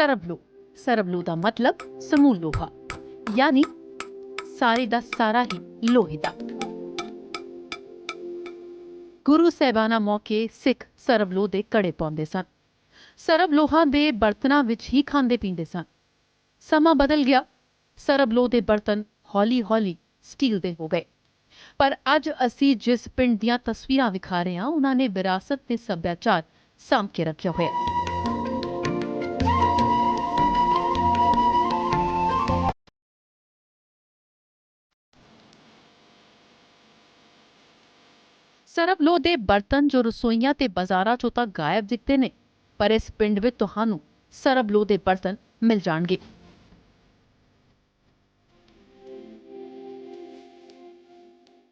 ਸਰਬਲੋ ਸਰਬਲੋ ਦਾ ਮਤਲਬ ਸਮੂਹ ਲੋਹਾ, ਯਾਨੀ ਸਾਰੇ ਦਾ ਸਾਰਾ ਹੀ ਲੋਹੇ ਦਾ। ਗੁਰੂ ਸਾਹਿਬਾਨਾਂ ਮੌਕੇ ਸਿੱਖ ਸਰਬਲੋ ਦੇ ਕੜੇ ਪਾਉਂਦੇ ਸਨ। ਸਰਬਲੋਹਾ ਦੇ ਬਰਤਨਾਂ ਵਿੱਚ ਹੀ ਖਾਂਦੇ ਪੀਂਦੇ ਸਨ। ਸਮਾਂ ਬਦਲ ਗਿਆ। ਸਰਬਲੋ ਦੇ ਬਰਤਨ ਹੌਲੀ-ਹੌਲੀ ਸਟੀਲ ਦੇ ਹੋ ਗਏ। ਪਰ ਅੱਜ ਅਸੀਂ ਜਿਸ ਪਿੰਡ ਦੀਆਂ ਤਸਵੀਰਾਂ ਵਿਖਾ ਰਹੇ ਹਾਂ, ਉਹਨਾਂ ਨੇ ਵਿਰਾਸਤ ਤੇ ਸੱਭਿਆਚਾਰ ਸਾਂਭ ਕੇ ਰੱਖਿਆ ਹੋਇਆ ਸਰਬਲੋ ਦੇ ਬਰਤਨ ਜੋ ਰਸੋਈਆਂ ਤੇ ਬਾਜ਼ਾਰਾਂ 'ਚੋਂ ਤਾਂ ਗਾਇਬ ਦਿਖਦੇ ਨੇ, ਪਰ ਇਸ ਪਿੰਡ ਵਿੱਚ ਤੁਹਾਨੂੰ ਸਰਬਲੋ ਦੇ ਬਰਤਨ ਮਿਲ ਜਾਣਗੇ।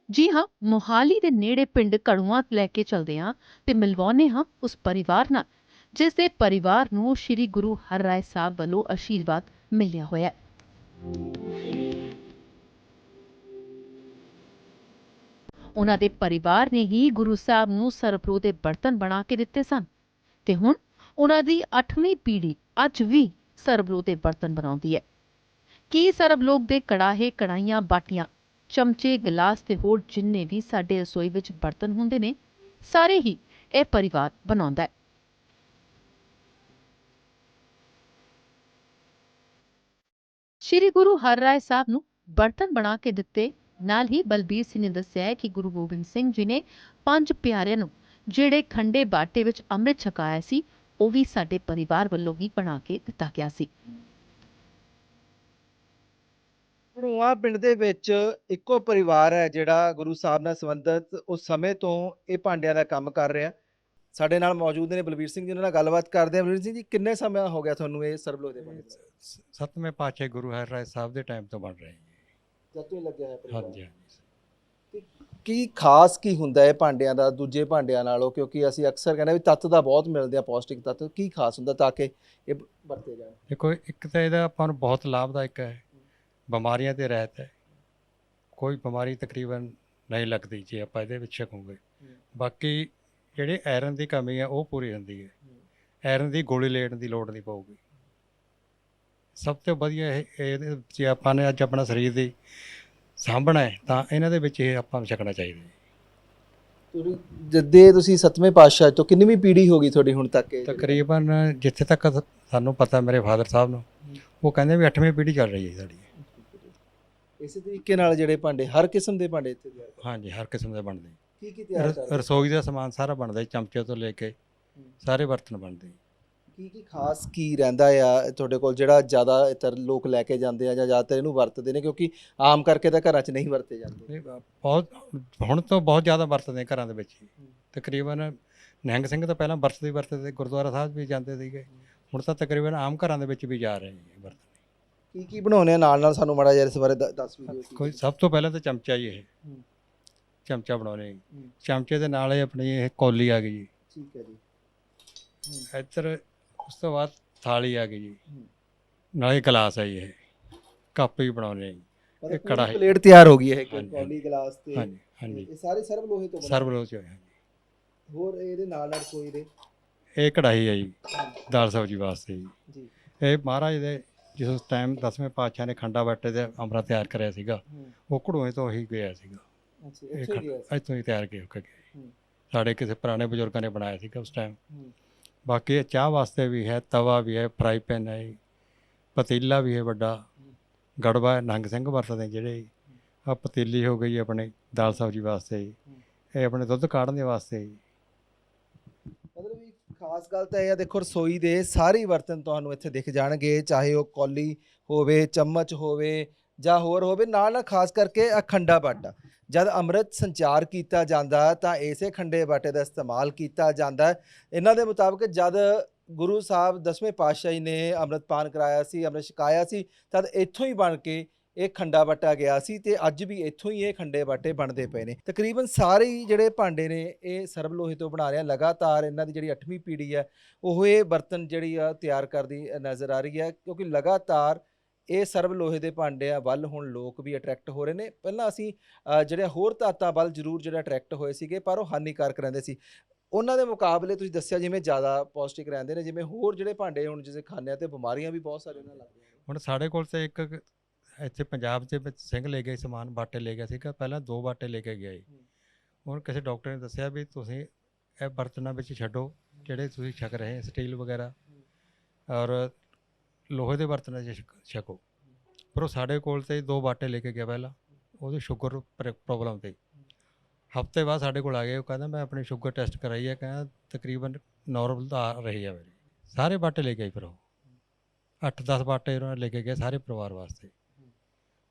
ਜੀ ਹਾਂ, ਮੋਹਾਲੀ ਦੇ ਨੇੜੇ ਪਿੰਡ ਕੜੂਆਂ ਲੈ ਕੇ ਚਲਦੇ ਹਾਂ ਤੇ ਮਿਲਵਾਉਂਦੇ ਹਾਂ ਉਸ ਪਰਿਵਾਰ ਨਾਲ, ਜਿਸ ਦੇ ਪਰਿਵਾਰ ਨੂੰ ਸ੍ਰੀ ਗੁਰੂ ਹਰਿਰਾਏ ਸਾਹਿਬ ਵੱਲੋਂ ਆਸ਼ੀਰਵਾਦ ਮਿਲਿਆ ਹੋਇਆ ਹੈ। ਉਹਨਾਂ ਦੇ ਪਰਿਵਾਰ ਨੇ ਹੀ ਗੁਰੂ ਸਾਹਿਬ ਨੂੰ ਸਰਬਲੋ ਦੇ ਬਰਤਨ ਬਣਾ ਕੇ ਦਿੱਤੇ ਸਨ। ਤੇ ਹੁਣ ਉਹਨਾਂ ਦੀ 8ਵੀਂ ਪੀੜ੍ਹੀ ਅੱਜ ਵੀ ਸਰਬਲੋ ਦੇ ਬਰਤਨ ਬਣਾਉਂਦੀ ਹੈ। ਕੀ ਸਰਬਲੋਕ ਦੇ ਕੜਾਹੇ ਕੜਾਈਆਂ ਬਾਟੀਆਂ, ਚਮਚੇ, ਗਲਾਸ ਤੇ ਹੋਰ ਜਿੰਨੇ ਵੀ ਸਾਡੇ ਰਸੋਈ ਵਿੱਚ ਬਰਤਨ ਹੁੰਦੇ ਨੇ, ਸਾਰੇ ਹੀ ਇਹ ਪਰਿਵਾਰ ਬਣਾਉਂਦਾ ਹੈ। ਸ਼੍ਰੀ ਗੁਰੂ ਹਰ ਰਾਏ ਸਾਹਿਬ ਨੂੰ ਬਰਤਨ ਬਣਾ ਕੇ ਦਿੱਤੇ ਨਾਲ ਹੀ ਬਲਬੀਰ ਸਿੰਘ ਨੇ ਦੱਸਿਆ ਹੈ ਕਿ ਗੁਰੂ ਗੋਬਿੰਦ ਸਿੰਘ ਜੀ ਨੇ ਪੰਜ ਪਿਆਰਿਆਂ ਨੂੰ ਜਿਹੜੇ ਖੰਡੇ ਬਾਟੇ ਵਿੱਚ ਅੰਮ੍ਰਿਤ ਛਕਾਇਆ ਸੀ ਉਹ ਵੀ ਸਾਡੇ ਪਰਿਵਾਰ ਵੱਲੋਂ ਹੀ ਬਣਾ ਕੇ ਦਿੱਤਾ ਗਿਆ ਸੀ। ਧਰੋਆ ਪਿੰਡ ਦੇ ਵਿੱਚ ਇੱਕੋ ਪਰਿਵਾਰ ਹੈ ਜਿਹੜਾ ਗੁਰੂ ਸਾਹਿਬ ਨਾਲ ਸੰਬੰਧਿਤ ਉਸ ਸਮੇਂ ਤੋਂ ਇਹ ਭਾਂਡਿਆਂ ਦਾ ਕੰਮ ਕਰ ਰਿਹਾ। ਸਾਡੇ ਨਾਲ ਮੌਜੂਦ ਨੇ ਬਲਵੀਰ ਸਿੰਘ ਜੀ ਉਹਨਾਂ ਨਾਲ ਗੱਲਬਾਤ ਕਰਦੇ ਹਾਂ। ਬਲਵੀਰ ਸਿੰਘ ਜੀ ਕਿੰਨੇ ਸਮਾਂ ਹੋ ਗਿਆ ਤੁਹਾਨੂੰ ਇਹ ਸਰਬਲੋ ਦੇ ਸ- ਸੱਤਵੇਂ ਪਾਤਸ਼ਾਹ ਗੁਰੂ ਹਰਿਰਾਏ ਸਾਹਿਬ ਦੇ ਟਾਈਮ ਤੋਂ ਬਣ ਰਹੇ ਜਦ ਤੋਂ ਹੀ ਲੱਗਿਆ ਹੈ ਪਰਿਵਾਰ ਹਾਂਜੀ ਹਾਂਜੀ। ਕੀ ਖਾਸ ਕੀ ਹੁੰਦਾ ਹੈ ਭਾਂਡਿਆਂ ਦਾ ਦੂਜੇ ਭਾਂਡਿਆਂ ਨਾਲੋਂ? ਕਿਉਂਕਿ ਅਸੀਂ ਅਕਸਰ ਕਹਿੰਦੇ ਵੀ ਤੱਤ ਦਾ ਬਹੁਤ ਮਿਲਦੇ ਆ ਪੌਸ਼ਟਿਕ ਤੱਤ। ਕੀ ਖਾਸ ਹੁੰਦਾ ਤਾਂ ਕਿ ਇਹ ਵਰਤੇ ਜਾਣ? ਦੇਖੋ ਇੱਕ ਤਾਂ ਇਹਦਾ ਆਪਾਂ ਨੂੰ ਬਹੁਤ ਲਾਭਦਾਇਕ ਹੈ। ਬਿਮਾਰੀਆਂ ਤੇ ਰਹਿਤ ਹੈ। ਕੋਈ ਬਿਮਾਰੀ ਤਕਰੀਬਨ ਨਹੀਂ ਲੱਗਦੀ ਜੇ ਆਪਾਂ ਇਹਦੇ ਵਿੱਚ ਛਕੂਗੇ। ਬਾਕੀ ਜਿਹੜੇ ਆਇਰਨ ਦੀ ਕਮੀ ਹੈ ਉਹ ਪੂਰੀ ਹੁੰਦੀ ਹੈ। ਆਇਰਨ ਦੀ ਗੋਲੀ ਲੈਣ ਦੀ ਲੋੜ ਨਹੀਂ ਪਊਗੀ। ਸਭ ਤੋਂ ਵਧੀਆ ਇਹ ਇਹ ਜੇ ਆਪਾਂ ਨੇ ਅੱਜ ਆਪਣਾ ਸਰੀਰ ਦੀ ਸਾਂਭਣਾ ਹੈ ਤਾਂ ਇਹਨਾਂ ਦੇ ਵਿੱਚ ਇਹ ਆਪਾਂ ਨੂੰ ਛਕਣਾ ਚਾਹੀਦਾ ਹੈ ਤੁਸੀਂ ਜਦੇ ਤੁਸੀਂ ਸੱਤਵੇਂ ਪਾਤਸ਼ਾਹ ਤੋਂ ਕਿੰਨੀਵੀਂ ਪੀੜ੍ਹੀ ਹੋ ਗਈ ਤੁਹਾਡੀ ਹੁਣ ਤੱਕ ਇਹ? ਤਕਰੀਬਨ ਜਿੱਥੇ ਤੱਕ ਸਾਨੂੰ ਪਤਾ ਮੇਰੇ ਫਾਦਰ ਸਾਹਿਬ ਨੂੰ ਉਹ ਕਹਿੰਦੇ ਵੀ 8ਵੀਂ ਪੀੜ੍ਹੀ ਚੱਲ ਰਹੀ ਹੈ ਸਾਡੀ। ਇਸੇ ਤਰੀਕੇ ਨਾਲ ਜਿਹੜੇ ਭਾਂਡੇ ਹਰ ਕਿਸਮ ਦੇ ਭਾਂਡੇ ਇੱਥੇ ਤਿਆਰ ਹਾਂਜੀ ਹਰ ਕਿਸਮ ਦੇ ਬਣਦੇ। ਕੀ ਕੀ ਤਿਆਰ ਕਰਦੇ? ਰਸੋਈ ਦਾ ਸਮਾਨ ਸਾਰਾ ਬਣਦਾ ਚਮਚੇ ਤੋਂ ਲੈ ਕੇ ਸਾਰੇ ਬਰਤਨ ਬਣਦੇ ਕੀ ਕੀ ਖਾਸ ਕੀ ਰਹਿੰਦਾ ਆ ਤੁਹਾਡੇ ਕੋਲ ਜਿਹੜਾ ਜ਼ਿਆਦਾ ਇਤਰ ਲੋਕ ਲੈ ਕੇ ਜਾਂਦੇ ਆ ਜਾਂ ਜ਼ਿਆਦਾਤਰ ਇਹਨੂੰ ਵਰਤਦੇ ਨੇ? ਕਿਉਂਕਿ ਆਮ ਕਰਕੇ ਤਾਂ ਘਰਾਂ 'ਚ ਨਹੀਂ ਵਰਤੇ ਜਾਂਦੇ। ਇਹ ਬਹੁਤ ਹੁਣ ਤੋਂ ਬਹੁਤ ਜ਼ਿਆਦਾ ਵਰਤਦੇ ਘਰਾਂ ਦੇ ਵਿੱਚ ਹੀ। ਤਕਰੀਬਨ ਨਿਹੰਗ ਸਿੰਘ ਤਾਂ ਪਹਿਲਾਂ ਵਰਤਦੇ ਹੀ ਵਰਤਦੇ ਸੀ, ਗੁਰਦੁਆਰਾ ਸਾਹਿਬ ਵੀ ਜਾਂਦੇ ਸੀਗੇ। ਹੁਣ ਤਾਂ ਤਕਰੀਬਨ ਆਮ ਘਰਾਂ ਦੇ ਵਿੱਚ ਵੀ ਜਾ ਰਹੇ ਨੇ ਵਰਤਨ ਕੀ ਕੀ ਬਣਾਉਣੇ ਆ? ਨਾਲ ਨਾਲ ਸਾਨੂੰ ਮਾੜਾ ਜਿਹਾ ਇਸ ਬਾਰੇ ਦ- ਦੱਸ ਵੀ ਦਿਓ। ਕੀ ਕੋਈ ਸਭ ਤੋਂ ਪਹਿਲਾਂ ਤਾਂ ਚਮਚਾ ਹੀ ਇਹ। ਹੂੰ। ਚਮਚਾ ਬਣਾਉਣੇ ਜੀ। ਹੂੰ। ਚਮਚੇ ਦੇ ਨਾਲ ਇਹ ਆਪਣੀ ਇਹ ਕੌਲੀ ਆ ਗਈ ਜੀ। ਠੀਕ ਹੈ ਜੀ। ਇੱਧਰ ਉਸ ਤੋਂ ਬਾਅਦ ਥਾਲੀ ਆ ਗਈ ਜੀ। ਹੂੰ। ਨਾਲੇ ਗਲਾਸ ਹੈ ਜੀ ਇਹ। ਕੱਪ ਵੀ ਜੀ। ਮਤਲਬ ਇਹ ਪੂਰੀ ਕੜਾਹੀ। ਪਲੇਟ ਤਿਆਰ ਹੋ ਗਈ ਹੈ ਹਾਂਜੀ, ਕੌਲੀ ਗਲਾਸ ਤੇ। ਹਾਂਜੀ ਹਾਂਜੀ। ਇਹ ਸਾਰੇ ਸਰਬ ਲੋਹੇ ਤੋਂ ਬਣੇ? ਸਰਬਲੋਚ ਹੋਇਆ ਜੀ ਹੋਰ ਇਹਦੇ ਨਾਲ ਨਾਲ ਰਸੋਈ ਦੇ ਇਹ ਕੜਾਹੀ ਹੈ ਜੀ ਦਾਲ ਸਬਜ਼ੀ ਵਾਸਤੇ ਜੀ। ਇਹ ਮਹਾਰਾਜ ਦੇ ਜਿਸ ਟਾਈਮ ਦਸਵੇਂ ਪਾਤਸ਼ਾਹ ਨੇ ਖੰਡਾ ਬਾਟੇ ਦੇ ਅੰਮ੍ਰਿਤ ਤਿਆਰ ਕਰਿਆ ਸੀਗਾ ਹੂੰ। ਉਹ ਘੜੂਏ ਤੋਂ ਹੀ ਗਿਆ ਸੀਗਾ। ਅੱਛਾ ਇਹ ਇੱਥੇ ਹੀ ਤਿਆਰ ਕੇ ਹੋ ਕੇ ਗਿਆ ਹੂੰ। ਸਾਡੇ ਕਿਸੇ ਪੁਰਾਣੇ ਬਜ਼ੁਰਗਾਂ ਨੇ ਬਣਾਇਆ ਸੀਗਾ ਉਸ ਟਾਈਮ। ਹੂੰ। ਬਾਕੀ ਇਹ ਚਾਹ ਵਾਸਤੇ ਵੀ ਹੈ ਤਵਾ ਵੀ ਹੈ ਫਰਾਈ ਪੈਨ ਹੈ ਪਤੀਲਾ ਵੀ ਹੈ ਵੱਡਾ ਗੜਵਾ ਹੈ, ਨੰਗ ਸਿੰਘ ਵਰਤਦੇ ਜਿਹੜੇ। ਆ ਪਤੀਲੀ ਹੋ ਗਈ ਆਪਣੇ ਦਾਲ ਸਬਜ਼ੀ ਵਾਸਤੇ ਜੀ ਇਹ ਆਪਣੇ ਦੁੱਧ ਕਾੜਨ ਦੇ ਵਾਸਤੇ ਜੀ। ਮਤਲਬ ਵੀ ਖਾਸ ਗੱਲ ਤਾਂ ਇਹ ਆ ਦੇਖੋ ਰਸੋਈ ਦੇ ਸਾਰੇ ਹੀ ਬਰਤਨ ਤੁਹਾਨੂੰ ਇੱਥੇ ਦਿਖ ਜਾਣਗੇ ਚਾਹੇ ਉਹ ਕੌਲੀ ਹੋਵੇ ਚਮਚ ਹੋਵੇ ਜਾਂ ਹੋਰ ਹੋਵੇ ਨਾਲ ਨਾਲ ਖਾਸ ਕਰਕੇ ਅਖੰਡਾ ਬਾਟਾ ਜਦ ਅੰਮ੍ਰਿਤ ਸੰਚਾਰ ਕੀਤਾ ਜਾਂਦਾ ਤਾਂ ਇਸੇ ਖੰਡੇ ਬਾਟੇ ਦਾ ਇਸਤੇਮਾਲ ਕੀਤਾ ਜਾਂਦਾ ਇਹਨਾਂ ਦੇ ਮੁਤਾਬਕ ਜਦ ਗੁਰੂ ਸਾਹਿਬ ਦਸਵੇਂ ਪਾਤਸ਼ਾਹੀ ਨੇ ਅੰਮ੍ਰਿਤਪਾਨ ਕਰਾਇਆ ਸੀ, ਅੰਮ੍ਰਿਤ ਛਕਾਇਆ ਸੀ, ਤਦ ਇੱਥੋਂ ਹੀ ਬਣ ਕੇ ਇਹ ਖੰਡਾ ਬਾਟਾ ਗਿਆ ਸੀ ਤੇ ਅੱਜ ਵੀ ਇੱਥੋਂ ਹੀ ਇਹ ਖੰਡੇ ਬਾਟੇ ਬਣਦੇ ਪਏ ਨੇ। ਤਕਰੀਬਨ ਸਾਰੇ ਹੀ ਜਿਹੜੇ ਭਾਂਡੇ ਨੇ, ਇਹ ਸਰਬ ਲੋਹੇ ਤੋਂ ਬਣਾ ਰਹੇ ਆ। ਲਗਾਤਾਰ ਇਹਨਾਂ ਦੀ ਜਿਹੜੀ 8ਵੀਂ ਪੀੜ੍ਹੀ ਹੈ, ਉਹ ਇਹ ਬਰਤਨ ਜਿਹੜੀ ਆ, ਤਿਆਰ ਕਰਦੀ ਨਜ਼ਰ ਆ ਰਹੀ ਹੈ, ਕਿਉਂਕਿ ਲਗਾਤਾਰ ਇਹ ਸਰਬ ਲੋਹੇ ਦੇ ਭਾਂਡਿਆਂ ਵੱਲ ਹੁਣ ਲੋਕ ਵੀ ਅਟਰੈਕਟ ਹੋ ਰਹੇ ਨੇ। ਪਹਿਲਾਂ ਅਸੀਂ ਜਿਹੜੇ ਹੋਰ ਧਾਤਾਂ ਵੱਲ ਜ਼ਰੂਰ ਜਿਹੜਾ ਅਟਰੈਕਟ ਹੋਏ ਸੀਗੇ ਪਰ ਉਹ ਹਾਨੀਕਾਰਕ ਰਹਿੰਦੇ ਸੀ। ਉਹਨਾਂ ਦੇ ਮੁਕਾਬਲੇ ਤੁਸੀਂ ਦੱਸਿਆ ਜਿਵੇਂ ਜ਼ਿਆਦਾ ਪੌਸ਼ਟਿਕ ਰਹਿੰਦੇ ਨੇ ਜਿਵੇਂ ਹੋਰ ਜਿਹੜੇ ਭਾਂਡੇ ਹੁਣ ਜਿਵੇਂ ਖਾਂਦੇ ਆ ਤੇ ਬਿਮਾਰੀਆਂ ਵੀ ਬਹੁਤ ਸਾਰੀਆਂ ਨਾਲ ਲੱਗਦੀਆਂ ਹੁਣ ਸਾਡੇ ਕੋਲ ਤੇ ਇੱਕ ਇੱਥੇ ਪੰਜਾਬ ਦੇ ਵਿੱਚ ਸਿੰਘ ਲੈ ਗਏ ਸਮਾਨ ਬਾਟੇ ਲੈ ਗਿਆ ਸੀਗਾ। ਪਹਿਲਾਂ ਦੋ ਬਾਟੇ ਲੈ ਕੇ ਗਿਆ ਜੀ ਹੂੰ। ਹੁਣ ਕਿਸੇ ਡਾਕਟਰ ਨੇ ਦੱਸਿਆ ਵੀ ਤੁਸੀਂ ਇਹ ਬਰਤਨਾਂ ਵਿੱਚ ਛੱਡੋ ਜਿਹੜੇ ਤੁਸੀਂ ਛਕ ਰਹੇ ਸਟੀਲ ਵਗੈਰਾ। ਔਰ ਲੋਹੇ ਦੇ ਬਰਤਨਾਂ 'ਚ ਛਕ- ਛਕੋ। ਪਰ ਉਹ ਸਾਡੇ ਕੋਲ ਤੇ ਦੋ ਬਾਟੇ ਲੈ ਕੇ ਗਿਆ ਪਹਿਲਾਂ ਉਹਦੀ ਸ਼ੂਗਰ ਪ੍ਰੋਬਲਮ ਤੇ। ਹਫ਼ਤੇ ਬਾਅਦ ਸਾਡੇ ਕੋਲ ਆ ਗਿਆ ਉਹ ਕਹਿੰਦਾ ਮੈਂ ਆਪਣੀ ਸ਼ੂਗਰ ਟੈਸਟ ਕਰਾਈ ਹੈ ਕਹਿੰਦਾ ਤਕਰੀਬਨ ਨਾਰਮਲ ਆ ਰਹੀ ਹੈ ਮੇਰੀ। ਸਾਰੇ ਬਾਟੇ ਲੈ ਕੇ ਆਈ ਫਿਰ ਉਹ। 8-10 ਬਾਟੇ ਉਹਨਾਂ ਨੇ ਲੈ ਕੇ ਗਏ ਸਾਰੇ ਪਰਿਵਾਰ ਵਾਸਤੇ।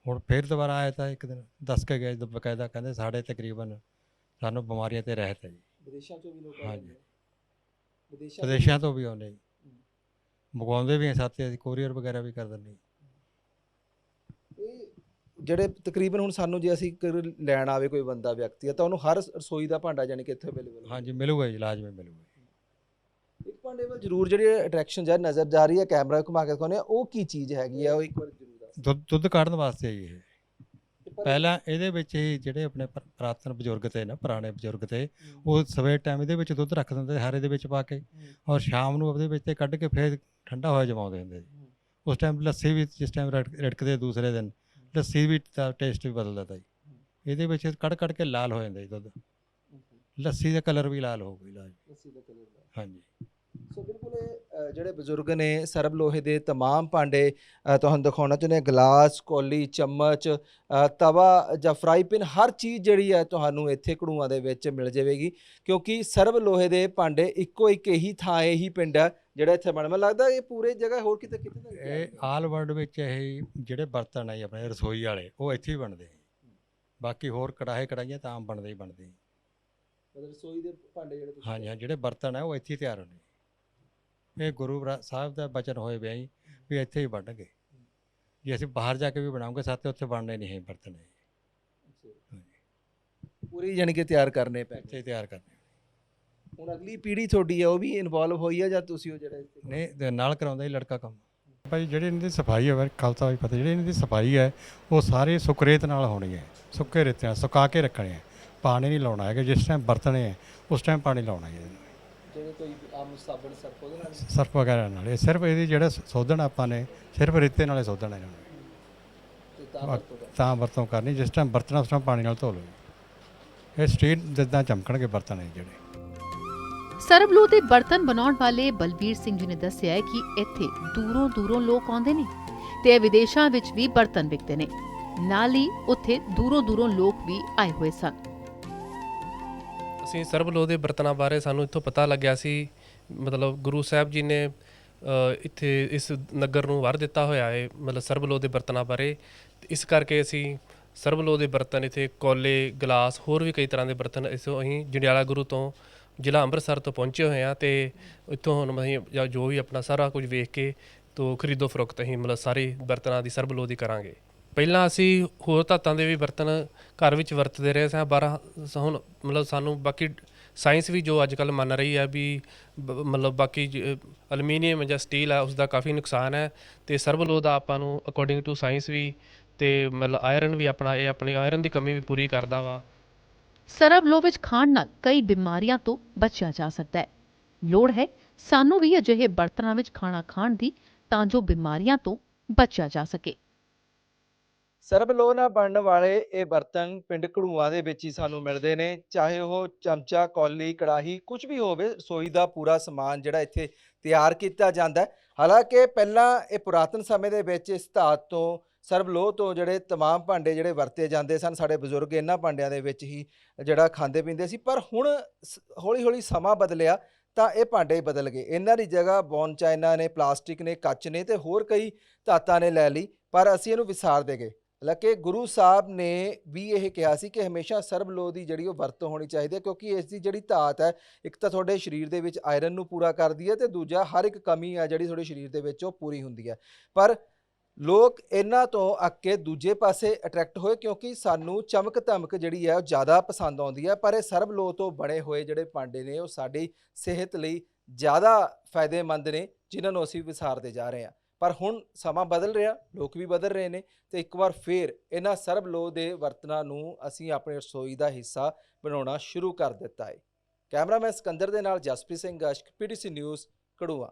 ਹੁਣ ਫਿਰ ਦੁਬਾਰਾ ਆਇਆ ਤਾਂ ਇੱਕ ਦਿਨ ਦੱਸ ਕੇ ਗਏ ਦ- ਬਕਾਇਦਾ ਕਹਿੰਦੇ ਸਾਡੇ ਤਕਰੀਬਨ ਸਾਨੂੰ ਬਿਮਾਰੀਆਂ ਤੇ ਰਹਿਤ ਹੈ ਜੀ। ਵਿਦੇਸ਼ਾਂ ਚੋਂ ਵੀ ਲੋਕ ਹਾਂਜੀ। ਵਿਦੇਸ਼ਾਂ ਚੋਂ ਵਿਦੇਸ਼ਾਂ ਤੋਂ ਵੀ ਆਉਂਦੇ ਜੀ ਮੰਗਵਾਉਂਦੇ ਵੀ ਆ ਸਾਥੀ ਅਸੀਂ ਕੋਰੀਅਰ ਵਗੈਰਾ ਵੀ ਕਰ ਦਿੰਦੇ। ਇਹ ਜਿਹੜੇ ਤਕਰੀਬਨ ਹੁਣ ਸਾਨੂੰ ਜੇ ਅਸੀਂ ਕਰ ਲੈਣ ਆਵੇ ਕੋਈ ਬੰਦਾ ਵਿਅਕਤੀ ਆ ਤਾਂ ਉਹਨੂੰ ਹਰ ਰਸੋਈ ਦਾ ਭਾਂਡਾ ਜਾਨੀ ਕਿ ਇੱਥੇ ਅਵੇਲੇਬਲ ਹਾਂਜੀ ਮਿਲੂਗਾ ਜੀ ਲਾਜ਼ਮੀ ਮਿਲੂਗਾ। ਇੱਕ ਭਾਂਡੇ ਵੱਲ ਜ਼ਰੂਰ ਜਿਹੜੀ ਅਟਰੈਕਸ਼ਨ ਜਾਂ ਨਜ਼ਰ ਜਾ ਰਹੀ ਹੈ ਕੈਮਰਾ ਘੁਮਾ ਕੇ ਦਿਖਾਉਂਦੇ ਆ ਉਹ ਕੀ ਚੀਜ਼ ਹੈਗੀ ਆ ਉਹ ਇੱਕ ਵਾਰ ਜ਼ਰੂਰ ਦੱਸ ਦੁੱਧ ਦੁੱਧ ਕੱਢਣ ਵਾਸਤੇ ਜੀ ਇਹ ਪਹਿਲਾਂ ਇਹਦੇ ਵਿੱਚ ਹੀ ਜਿਹੜੇ ਆਪਣੇ ਪ- ਪੁਰਾਤਨ ਬਜ਼ੁਰਗ ਤੇ ਨਾ ਪੁਰਾਣੇ ਬਜ਼ੁਰਗ ਤੇ ਉਹ ਸਵੇਰ ਟਾਈਮ ਇਹਦੇ ਵਿੱਚ ਦੁੱਧ ਰੱਖ ਦਿੰਦੇ ਹਾਰੇ ਦੇ ਵਿੱਚ ਪਾ ਕੇ ਔਰ ਸ਼ਾਮ ਨੂੰ ਉਹਦੇ ਵਿੱਚ ਤੇ ਕੱਢ ਕੇ ਫਿਰ ਠੰਡਾ ਹੋਇਆ ਜਮਾਉਂਦੇ ਹੁੰਦੇ ਸੀ। ਉਸ ਟਾਈਮ ਲੱਸੀ ਵੀ ਜਿਸ ਟਾਈਮ ਰੜਕਦੇ ਦੂਸਰੇ ਦਿਨ ਲੱਸੀ ਵੀ ਦਾ ਟੇਸਟ ਵੀ ਬਦਲਦਾ ਤਾ ਜੀ। ਇਹਦੇ ਵਿੱਚ ਕੱਢ ਕੱਢ ਕੇ ਲਾਲ ਹੋ ਜਾਂਦਾ ਜੀ ਦੁੱਧ। ਲੱਸੀ ਦਾ ਕਲਰ ਵੀ ਲਾਲ ਹੋ ਗਈ ਲਾਲ ਲੱਸੀ ਦਾ ਕਲਰ ਦਾ ਹਾਂਜੀ। ਸੋ ਬਿਲਕੁਲ ਇਹ ਅ, ਜਿਹੜੇ ਬਜ਼ੁਰਗ ਨੇ ਸਰਬ ਲੋਹੇ ਦੇ तमाम ਭਾਂਡੇ ਅ, ਤੁਹਾਨੂੰ ਦਿਖਾਉਣਾ ਚਾਹੁੰਦੇ ਹਾਂ ਗਲਾਸ ਕੋਲੀ ਚਮਚ ਅ, ਤਵਾ ਜਾਂ ਫਰਾਈ ਪੈਨ ਹਰ ਚੀਜ਼ ਜਿਹੜੀ ਹੈ ਤੁਹਾਨੂੰ ਇੱਥੇ ਕੜੂਆਂ ਦੇ ਵਿੱਚ ਮਿਲ ਜਾਵੇਗੀ ਕਿਉਂਕਿ ਸਰਬ ਲੋਹੇ ਦੇ ਭਾਂਡੇ ਇੱਕੋ ਇੱਕ ਹੀ ਥਾਂ ਇਹੀ ਪਿੰਡ ਹੈ ਜਿਹੜਾ ਇੱਥੇ ਬਣ ਮੈਨੂੰ ਲੱਗਦਾ ਇਹ ਪੂਰੇ ਜਗ੍ਹਾ ਹੋਰ ਕਿਤੇ ਕਿਤੇ ਤਾਂ ਨਹੀਂ ਇਹ ਆਲ ਵਰਲਡ ਵਿੱਚ ਇਹ ਜਿਹੜੇ ਬਰਤਨ ਆ ਜੀ ਆਪਣੇ ਰਸੋਈ ਵਾਲੇ ਉਹ ਇੱਥੇ ਹੀ ਬਣਦੇ ਆ ਬਾਕੀ ਹੋਰ ਕੜਾਹੇ ਕੜਾਈਆਂ ਤਾਂ ਆਮ ਬਣਦੇ ਹੀ ਬਣਦੇ ਆ। ਮਤਲਬ ਰਸੋਈ ਦੇ ਭਾਂਡੇ ਜਿਹੜੇ ਤੁਸੀਂ ਹਾਂਜੀ ਹਾਂ ਜਿਹੜੇ ਬਰਤਨ ਆ ਉਹ ਇੱਥੇ ਹੀ ਤਿਆਰ ਹੁੰਦੇ ਇਹ ਗੁਰੂ ਗ੍ਰੰਥ ਸਾਹਿਬ ਦਾ ਬਚਨ ਹੋਏ ਪਿਆ ਜੀ ਵੀ ਇੱਥੇ ਹੀ ਬਣਨਗੇ ਜੇ ਅਸੀਂ ਬਾਹਰ ਜਾ ਕੇ ਵੀ ਬਣਾਉਂਗੇ ਸਾਥੇ ਉੱਥੇ ਬਣਨੇ ਨਹੀਂ ਹੈ ਬਰਤਨ ਇਹ। ਪੂਰੀ ਜਾਣੀ ਕਿ ਤਿਆਰ ਕਰਨੇ ਪੈ ਇੱਥੇ ਹੀ ਤਿਆਰ ਕਰਨੇ ਹੁਣ ਅਗਲੀ ਪੀੜ੍ਹੀ ਤੁਹਾਡੀ ਹੈ ਉਹ ਵੀ ਇਨਵੋਲਵ ਹੋਈ ਹੈ ਜਾਂ ਤੁਸੀਂ ਉਹ ਜਿਹੜਾ ਇੱਥੇ- ਨਹੀਂ ਤੇ ਨਾਲ ਕਰਾਉਂਦਾ ਹੀ ਲੜਕਾ ਕੰਮ। ਭਾਈ ਜਿਹੜੀ ਇਹਨਾਂ ਦੀ ਸਫ਼ਾਈ ਹੈ ਖਾਲਸਾ ਵੀ ਪਤਾ ਜਿਹੜੀ ਇਹਨਾਂ ਦੀ ਸਫ਼ਾਈ ਹੈ ਉਹ ਸਾਰੇ ਸੁਕਰੇਤ ਨਾਲ ਹੋਣੀ ਹੈ। ਸੁੱਕੇ ਰੇਤੇ ਨਾਲ ਸੁਕਾ ਕੇ ਰੱਖਣੇ ਹੈ ਪਾਣੀ ਨਹੀਂ ਲਾਉਣਾ ਹੈਗਾ ਜਿਸ ਟਾਈਮ ਵਰਤਣੇ ਹੈ ਉਸ ਟਾਈਮ ਪਾਣੀ ਲਾਉਣਾ ਹੈ। ਜਿਹੜੇ ਕੋਈ ਆਮ ਸਾਬਣ ਸਰਫ ਉਹਦੇ ਨਾਲ ਸਰਫ ਵਗੈਰਾ ਨਾਲ ਇਹ ਸਿਰਫ ਇਹਦੀ ਜਿਹੜਾ ਸੋਧਣ ਆਪਾਂ ਨੇ ਸਿਰਫ ਰੇਤੇ ਨਾਲੇ ਸੋਧਣਾ ਇਹਨਾਂ ਨੂੰ। ਤੇ ਵਰਤੋਂ ਕਰਨੀ। ਤਾਂ ਵਰਤੋਂ ਕਰਨੀ। ਜਿਸ ਟਾਈਮ ਵਰਤਣਾ ਉਸ ਟਾਈਮ ਪਾਣੀ ਨਾਲ ਧੋ ਲਓ। ਇਹ ਸਟੀਲ ਜਿੱਦਾਂ ਚਮਕਣਗੇ ਬਰਤਨ ਹੈ ਜਿਹੜੇ। ਸਰਬਲੋ ਦੇ ਬਰਤਨ ਬਣਾਉਣ ਵਾਲੇ ਬਲਬੀਰ ਸਿੰਘ ਜੀ ਨੇ ਦੱਸਿਆ ਹੈ ਕਿ ਇੱਥੇ ਦੂਰੋਂ ਦੂਰੋਂ ਲੋਕ ਆਉਂਦੇ ਨੇ ਤੇ ਇਹ ਵਿਦੇਸ਼ਾਂ ਵਿੱਚ ਵੀ ਬਰਤਨ ਵਿਕਦੇ ਨੇ। ਨਾਲ ਹੀ ਉੱਥੇ ਦੂਰੋਂ ਦੂਰੋਂ ਲੋਕ ਵੀ ਆਏ ਹੋਏ ਸਨ। ਅਸੀਂ ਸਰਬਲੋ ਦੇ ਬਰਤਨਾਂ ਬਾਰੇ ਸਾਨੂੰ ਇੱਥੋਂ ਪਤਾ ਲੱਗਿਆ ਸੀ। ਮਤਲਬ ਗੁਰੂ ਸਾਹਿਬ ਜੀ ਨੇ ਇੱਥੇ ਇਸ ਨਗਰ ਨੂੰ ਵਰ ਦਿੱਤਾ ਹੋਇਆ ਹੈ, ਮਤਲਬ ਸਰਬਲੋ ਦੇ ਬਰਤਨਾਂ ਬਾਰੇ। ਤੇ ਇਸ ਕਰਕੇ ਅਸੀਂ ਸਰਬਲੋ ਦੇ ਬਰਤਨ ਇੱਥੇ ਕੋਲੇ, ਗਲਾਸ, ਹੋਰ ਵੀ ਕਈ ਤਰ੍ਹਾਂ ਦੇ ਬਰਤਨ ਇਸੋ ਅਸੀਂ ਜੰਡਿਆਲਾ ਗੁਰੂ ਤੋਂ ਜ਼ਿਲ੍ਹਾ ਅੰਮ੍ਰਿਤਸਰ ਤੋਂ ਪਹੁੰਚੇ ਹੋਏ ਆ ਤੇ ਇੱਥੋਂ ਹੁਣ ਅਸੀਂ ਜਾਂ ਜੋ ਵੀ ਆਪਣਾ ਸਾਰਾ ਕੁਝ ਵੇਖ ਕੇ ਤੋਂ ਖਰੀਦੋ ਫਰੋਖਤ ਅਸੀਂ ਮਤਲਬ ਸਾਰੇ ਬਰਤਨਾਂ ਦੀ ਸਰਬਲੋ ਦੀ ਕਰਾਂਗੇ। ਪਹਿਲਾਂ ਅਸੀਂ ਹੋਰ ਧਾਤਾਂ ਦੇ ਵੀ ਬਰਤਨ ਘਰ ਵਿੱਚ ਵਰਤਦੇ ਰਹੇ ਸਾਂ ਬਾਰਾਂ ਹੁਣ ਮਤਲਬ ਸਾਨੂੰ ਬਾਕੀ ਸਾਇੰਸ ਵੀ ਜੋ ਅੱਜ ਕੱਲ ਮੰਨ ਰਹੀ ਹੈ ਵੀ ਬ- ਮਤਲਬ ਬਾਕੀ ਅਲਮੀਨੀਅਮ ਜਾਂ ਸਟੀਲ ਹੈ ਉਸ ਦਾ ਕਾਫੀ ਨੁਕਸਾਨ ਹੈ ਤੇ ਸਰਬਲੋ ਦਾ ਆਪਾਂ ਨੂੰ ਅਕੋਰਡਿੰਗ ਟੂ ਸਾਇੰਸ ਵੀ ਤੇ ਮਤਲਬ ਆਇਰਨ ਵੀ ਆਪਣਾ, ਇਹ ਆਪਣੀ ਆਇਰਨ ਦੀ ਕਮੀ ਵੀ ਪੂਰੀ ਕਰਦਾ ਵਾ। ਸਰਬ ਸਰਬਲੋ ਵਿੱਚ ਖਾਣ ਨਾਲ ਕਈ ਬਿਮਾਰੀਆਂ ਤੋਂ ਬਚਿਆ ਜਾ ਸਕਦਾ ਹੈ। ਲੋੜ ਹੈ ਸਾਨੂੰ ਵੀ ਅਜਿਹੇ ਬਰਤਨਾਂ ਵਿੱਚ ਖਾਣਾ ਖਾਣ ਦੀ ਤਾਂ ਜੋ ਬਿਮਾਰੀਆਂ ਤੋਂ ਬਚਿਆ ਜਾ ਸਕੇ। ਸਰਬ ਲੋਹ ਨਾਲ ਬਣਨ ਵਾਲੇ ਇਹ ਬਰਤਨ ਪਿੰਡ ਘੜੂਆਂ ਦੇ ਵਿੱਚ ਹੀ ਸਾਨੂੰ ਮਿਲਦੇ ਨੇ ਚਾਹੇ ਉਹ ਚਮਚਾ ਕੌਲੀ ਕੜਾਹੀ ਕੁਝ ਵੀ ਹੋਵੇ ਰਸੋਈ ਦਾ ਪੂਰਾ ਸਮਾਨ ਜਿਹੜਾ ਇੱਥੇ ਤਿਆਰ ਕੀਤਾ ਜਾਂਦਾ ਹੈ ਹਾਲਾਂਕਿ ਪਹਿਲਾਂ ਇਹ ਪੁਰਾਤਨ ਸਮੇਂ ਦੇ ਵਿੱਚ ਇਸ ਧਾਤ ਤੋਂ ਸਰਬ ਲੋਹ ਤੋਂ ਜਿਹੜੇ तमाम ਭਾਂਡੇ ਜਿਹੜੇ ਵਰਤੇ ਜਾਂਦੇ ਸਨ ਸਾਡੇ ਬਜ਼ੁਰਗ ਇਹਨਾਂ ਭਾਂਡਿਆਂ ਦੇ ਵਿੱਚ ਹੀ ਜਿਹੜਾ ਖਾਂਦੇ ਪੀਂਦੇ ਸੀ ਪਰ ਹੁਣ ਹੌਲੀ ਹੌਲੀ ਸਮਾਂ ਬਦਲਿਆ ਤਾਂ ਇਹ ਭਾਂਡੇ ਬਦਲ ਗਏ ਇਹਨਾਂ ਦੀ ਜਗ੍ਹਾ ਬੌਨ ਚਾਈਨਾ ਨੇ ਪਲਾਸਟਿਕ ਨੇ ਕੱਚ ਨੇ ਤੇ ਹੋਰ ਕਈ ਧਾਤਾਂ ਨੇ ਲੈ ਲਈ ਪਰ ਅਸੀਂ ਇਹਨੂੰ ਵਿਸਾਰ ਦੇ ਗਏ ਹਾਲਾਂਕਿ ਗੁਰੂ ਸਾਹਿਬ ਨੇ ਵੀ ਇਹ ਕਿਹਾ ਸੀ ਕਿ ਹਮੇਸ਼ਾ ਸਰਬ ਲੋਹ ਦੀ ਜਿਹੜੀ ਉਹ ਵਰਤੋਂ ਹੋਣੀ ਚਾਹੀਦੀ ਹੈ, ਕਿਉਂਕਿ ਇਸ ਦੀ ਜਿਹੜੀ ਧਾਤ ਹੈ, ਇੱਕ ਤਾਂ ਤੁਹਾਡੇ ਸਰੀਰ ਦੇ ਵਿੱਚ ਆਇਰਨ ਨੂੰ ਪੂਰਾ ਕਰਦੀ ਹੈ ਤੇ ਦੂਜਾ ਹਰ ਇੱਕ ਕਮੀ ਹੈ ਜਿਹੜੀ ਤੁਹਾਡੇ ਸਰੀਰ ਦੇ ਵਿੱਚ ਉਹ ਪੂਰੀ ਹੁੰਦੀ ਹੈ। ਪਰ ਲੋਕ ਇਹਨਾਂ ਤੋਂ ਅੱਕੇ ਦੂਜੇ ਪਾਸੇ ਅਟਰੈਕਟ ਹੋਏ, ਕਿਉਂਕਿ ਸਾਨੂੰ ਚਮਕ ਧਮਕ ਜਿਹੜੀ ਹੈ ਉਹ ਜ਼ਿਆਦਾ ਪਸੰਦ ਆਉਂਦੀ ਹੈ, ਪਰ ਇਹ ਸਰਬ ਲੋਹ ਤੋਂ ਬਣੇ ਹੋਏ ਜਿਹੜੇ ਭਾਂਡੇ ਨੇ, ਉਹ ਸਾਡੀ ਸਿਹਤ ਲਈ ਜ਼ਿਆਦਾ ਫਾਇਦੇਮੰਦ ਨੇ, ਜਿਨ੍ਹਾਂ ਨੂੰ ਅਸੀਂ ਵਿਸਾਰਦੇ ਜਾ ਰਹੇ ਹਾਂ। ਪਰ ਹੁਣ ਸਮਾਂ ਬਦਲ ਰਿਹਾ, ਲੋਕ ਵੀ ਬਦਲ ਰਹੇ ਨੇ ਤੇ ਇੱਕ ਵਾਰ ਫੇਰ ਇਹਨਾਂ ਸਰਬ ਲੋਹ ਦੇ ਵਰਤਨਾਂ ਨੂੰ ਅਸੀਂ ਆਪਣੀ ਰਸੋਈ ਦਾ ਹਿੱਸਾ ਬਣਾਉਣਾ ਸ਼ੁਰੂ ਕਰ ਦਿੱਤਾ ਹੈ। ਕੈਮਰਾਮੈਨ ਸਿਕੰਦਰ ਦੇ ਨਾਲ ਜਸਪ੍ਰੀਤ ਸਿੰਘ ਗਸ਼ਕ ਪੀਟੀਸੀ ਨਿਊਜ਼, ਕੜੂਆ।